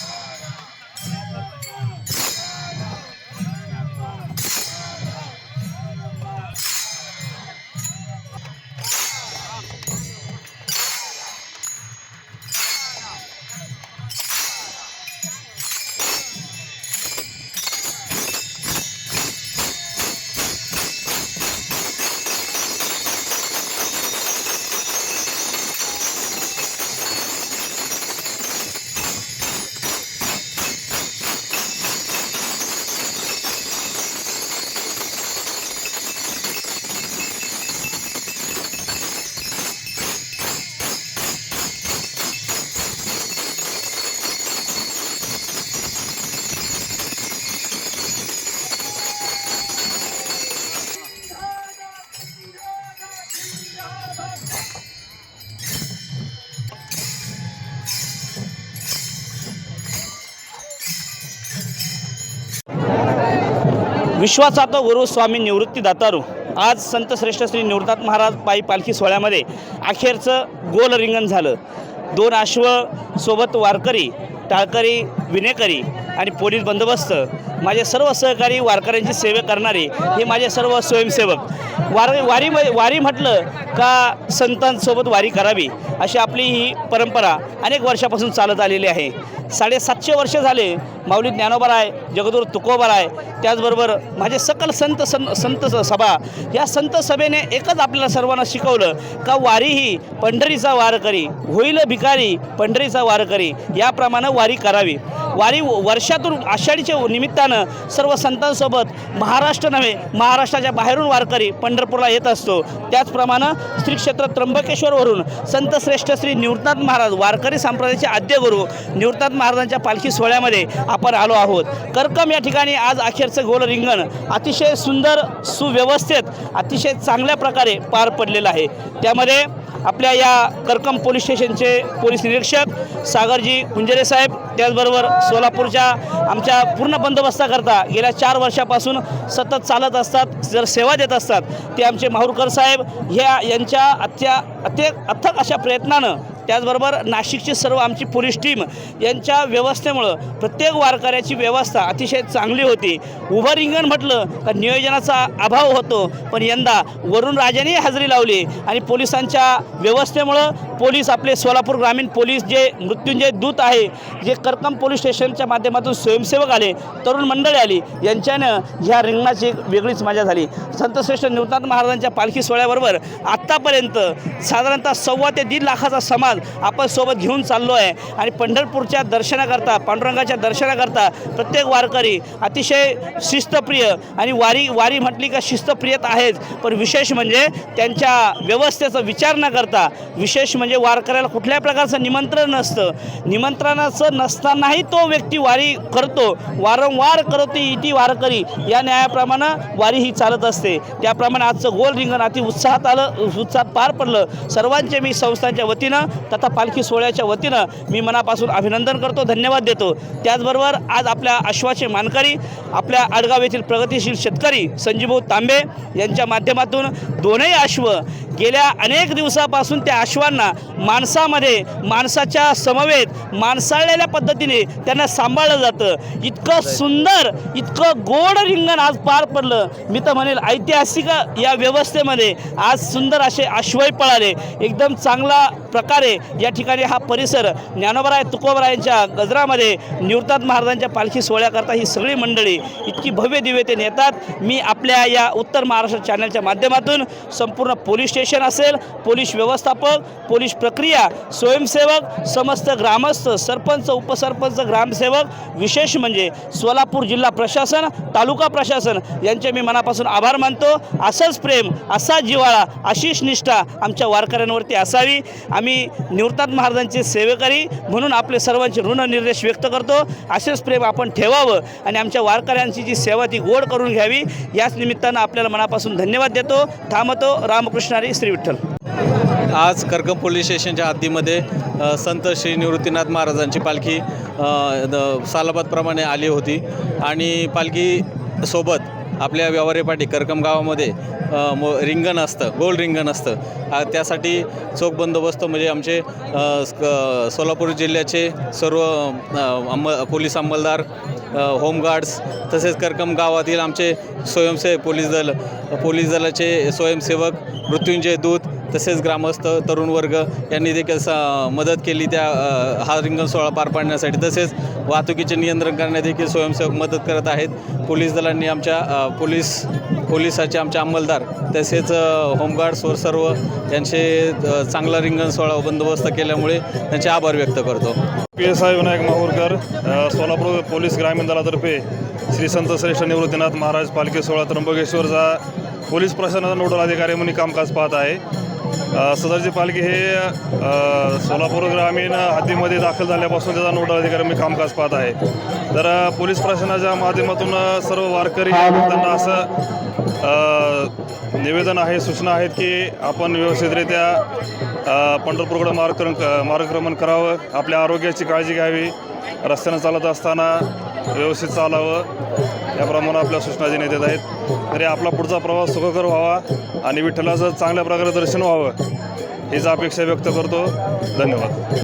Yes. विश्वासात गुरु स्वामी निवृत्ती दातारू. आज संत श्रेष्ठ श्री निवृत्तात महाराज पायी पालखी सोहळ्यामध्ये अखेरचं गोल रिंगण झालं. दोन अश्व सोबत वारकरी टाळकरी विनेकरी आणि पोलीस बंदोबस्त माझे सर्व सहकारी वारकऱ्यांची सेवा करणारे हे माझे सर्व स्वयंसेवक. वार वारी वारी म्हटलं का संतांसोबत वारी करावी अशी आपली ही परंपरा अनेक वर्षापासून चालत आलेली आहे. साडेसातशे वर्ष झाले माऊली ज्ञानोबराय जगदूर तुकोबराय त्याचबरोबर माझे सकल संत सं संत सभा या संत सभेने एकच आपल्याला सर्वांना शिकवलं का वारी ही पंढरीचा वारकरी होईल भिकारी पंढरीचा वारकरी याप्रमाणे वारी करावी. वारी वर्षातून आषाढीच्या निमित्तानं सर्व संतांसोबत महाराष्ट्र नव्हे महाराष्ट्राच्या बाहेरून वारकरी पंढरपूरला येत असतो. त्याचप्रमाणे श्री क्षेत्र त्र्यंबकेश्वरवरून संत श्रेष्ठ श्री निवृत्तनाथ महाराज वारकरी संप्रदायाचे आद्यगुरू निवृत्तनाथ महाराजांच्या पालखी सोहळ्यामध्ये आपण आलो आहोत. करकम या ठिकाणी आज अखेरचं गोल रिंगण अतिशय सुंदर सुव्यवस्थित अतिशय चांगल्या प्रकारे पार पडलेलं आहे. त्यामध्ये आपल्या या करकम पोलीस स्टेशनचे पोलीस निरीक्षक सागरजी कुंजरे साहेब त्याचबरोबर सोलापूरच्या आमच्या पूर्ण बंदोबस्ताकरता गेल्या चार वर्षापासून सतत चालत असतात जर सेवा देत असतात ते आमचे माहूरकर साहेब ह्या यांच्या अत्या ते अथक अशा प्रयत्नानं त्याचबरोबर नाशिकची सर्व आमची पोलीस टीम यांच्या व्यवस्थेमुळं प्रत्येक वारकऱ्याची व्यवस्था अतिशय चांगली होती. उभं रिंगण म्हटलं तर नियोजनाचा अभाव होतो पण यंदा वरुण राजाने हजेरी लावली आणि पोलिसांच्या व्यवस्थेमुळं पोलीस आपले सोलापूर ग्रामीण पोलीस जे मृत्युंजय दूत आहे जे करकम पोलीस स्टेशनच्या माध्यमातून स्वयंसेवक आले तरुण मंडळी आली यांच्यानं ह्या रिंगणाची एक वेगळीच मजा झाली. संतश्रेष्ठ निवृत्तांत महाराजांच्या पालखी सोहळ्याबरोबर आत्तापर्यंत साधारणतः सव्वा ते दीड लाखाचा समाज आपण सोबत घेऊन चाललो आहे. आणि पंढरपूरच्या दर्शनाकरता पांडुरंगाच्या दर्शनाकरता प्रत्येक वारकरी अतिशय शिस्तप्रिय आणि वारी वारी म्हटली का शिस्तप्रियत आहेच. पण विशेष म्हणजे त्यांच्या व्यवस्थेचा विचार न करता विशेष म्हणजे वारकऱ्याला कुठल्या प्रकारचं निमंत्रण नसतं. निमंत्रणाचं नसतानाही तो व्यक्ती वारी करतो वारंवार करतो इति वारकरी. या न्यायाप्रमाणे वारी ही चालत असते. त्याप्रमाणे आजचं गोल रिंगण अति उत्साहात आलं उत्साहात पार पडलं. सर्वांचे मी संस्थांच्या वतीनं तथा पालखी सोहळ्याच्या वतीनं मी मनापासून अभिनंदन करतो धन्यवाद देतो. त्याचबरोबर आज आपल्या अश्वाचे मानकरी आपल्या आडगाव येथील प्रगतिशील शेतकरी संजीभाऊ तांबे यांच्या माध्यमातून दोनही अश्व गेल्या अनेक दिवसापासून त्या अश्वांना माणसामध्ये माणसाच्या समवेत माणसाळलेल्या पद्धतीने त्यांना सांभाळलं जातं. इतकं सुंदर इतकं गोड रिंगण आज पार पडलं. मी तर म्हणेल ऐतिहासिक या व्यवस्थेमध्ये आज सुंदर असे अश्वही पळाले. एकदम चांगला प्रकारे या ठिकाणी हा परिसर ज्ञानोबराय तुकोबरायांच्या गजरामध्ये निवृत्तात महाराजांच्या पालखी सोहळ्याकरता ही सगळी मंडळी इतकी भव्य दिव्यतेने येतात मी आपल्या या उत्तर महाराष्ट्र चॅनलच्या माध्यमातून संपूर्ण पोलीस स्टेशन असेल पोलीस व्यवस्थापक पोलीस प्रक्रिया स्वयंसेवक समस्त ग्रामस्थ सरपंच उपसरपंच ग्रामसेवक विशेष म्हणजे सोलापूर जिल्हा प्रशासन तालुका प्रशासन यांचे मी मनापासून आभार मानतो. असंच प्रेम असा जिव्हाळा अशीच निष्ठा आमच्या वारकऱ्यांवरती असावी. आम्ही निवृत्तात महाराजांचे सेवेकरी म्हणून आपले सर्वांचे ऋणनिर्देश व्यक्त करतो. असेच प्रेम आपण ठेवावं आणि आमच्या वारकऱ्यांची जी सेवा ती गोड करून घ्यावी याच निमित्तानं आपल्याला मनापासून धन्यवाद देतो. थांबतो रामकृष्णारी. श्री विठ्ठल. आज करकम पोलीस स्टेशनच्या हद्दीमध्ये संत श्री निवृत्तीनाथ महाराजांची पालखी द- सालाबादप्रमाणे आली होती. आणि पालखी सोबत आपल्या व्यवहारे पाठी करकम गावामध्ये मो रिंगण असतं गोल रिंगण असतं. त्यासाठी चोख बंदोबस्त म्हणजे आमचे क- सोलापूर जिल्ह्याचे सर्व अ, अंम पोलीस अंमलदार होमगार्ड्स तसेच करकम गावातील आमचे स्वयंसेवक पोलीस दल पोलीस दलाचे स्वयंसेवक मृत्युंजय दूत तसेच ग्रामस्थ तरुण वर्ग यांनी देखील स मदत केली त्या हा रिंगण सोहळा पार पाडण्यासाठी. तसेच वाहतुकीचे नियंत्रण करण्यात देखील स्वयंसेवक मदत करत आहेत. पोलीस दलांनी आमच्या पोलीस पोलिसाचे आमचे अंमलदार तसेच होमगार्ड्स व सर्व यांचे चांगला रिंगण सोहळा बंदोबस्त केल्यामुळे त्यांचे आभार व्यक्त करतो. P S I Vinayak Mahurkar Solapur police ग्रामीण दलातर्फे श्री संत श्रेष्ठ निवृत्तीनाथ महाराज पालखी सोहळा त्र्यंबकेश्वरचा पोलीस प्रशासनाचा नोडल अधिकारी म्हणून कामकाज पाहत आहे. सदरची पालखी हे सोलापूर ग्रामीण हद्दीमध्ये दाखल झाल्यापासून त्याचा नोडल अधिकारी मी कामकाज पाहत आहे. तर पोलीस प्रशासनाच्या माध्यमातून सर्व वारकरी त्यांना असं निवेदन आहे सूचना आहेत की आपण व्यवस्थितरित्या पंढरपूरकडे मार्गक्रम मार्गक्रमण करावं आपल्या आरोग्याची काळजी घ्यावी रस्त्यानं चालत असताना व्यवस्थित चालावं याप्रमाणे आपल्या सूचना देण्यात येत आहेत. तरी आपला पुढचा प्रवास सुखकर व्हावा आणि विठ्ठलाचं चांगल्या प्रकारे दर्शन व्हावं हीच अपेक्षा व्यक्त करतो. धन्यवाद.